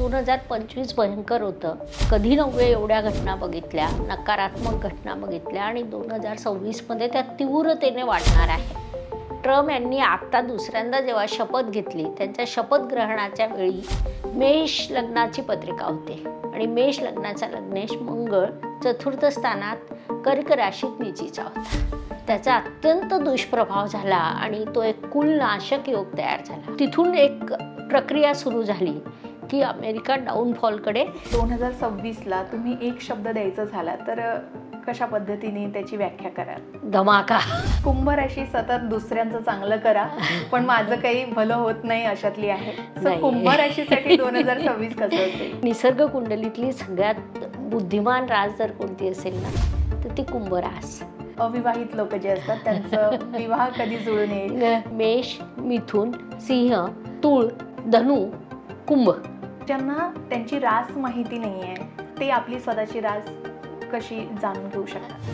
दोन हजार पंचवीस भयंकर होतं. कधी नव्हे एवढ्या घटना बघितल्या नकारात्मक घटना बघितल्या आणि दोन हजार सव्वीसमध्ये त्या तीव्रतेने वाढणार आहे. ट्रम्प यांनी आत्ता दुसऱ्यांदा जेव्हा शपथ घेतली त्यांच्या शपथ ग्रहणाच्या वेळी मेष लग्नाची पत्रिका होती. आणि मेष लग्नाचा लग्नेश मंगळ चतुर्थ स्थानात कर्क राशीत निचीचा होता. त्याचा अत्यंत दुष्प्रभाव झाला आणि तो एक कुलनाशक योग तयार झाला. तिथून एक प्रक्रिया सुरू झाली. की अमेरिका डाऊनफॉलकडे दोन हजार सव्वीसला तुम्ही एक शब्द द्यायचा झाला तर कशा पद्धतीने त्याची व्याख्या कराल धमाका. कुंभ राशी सतत दुसऱ्यांचं चांगलं करा पण माझं काही भलं होत नाही अशातली आहे. कुंभ राशीसाठी दोन हजार सव्वीस कसं असेल? निसर्ग कुंडलीतली सगळ्यात बुद्धिमान रास जर कोणती असेल ना तर ती कुंभ रास. अविवाहित लोक जे असतात त्यांचं विवाह कधी जुळून येईल? मेष मिथुन सिंह तूळ धनु कुंभ. ज्यांना त्यांची रास माहिती नाही आहे ते आपली स्वतःची रास कशी जाणून घेऊ शकतात?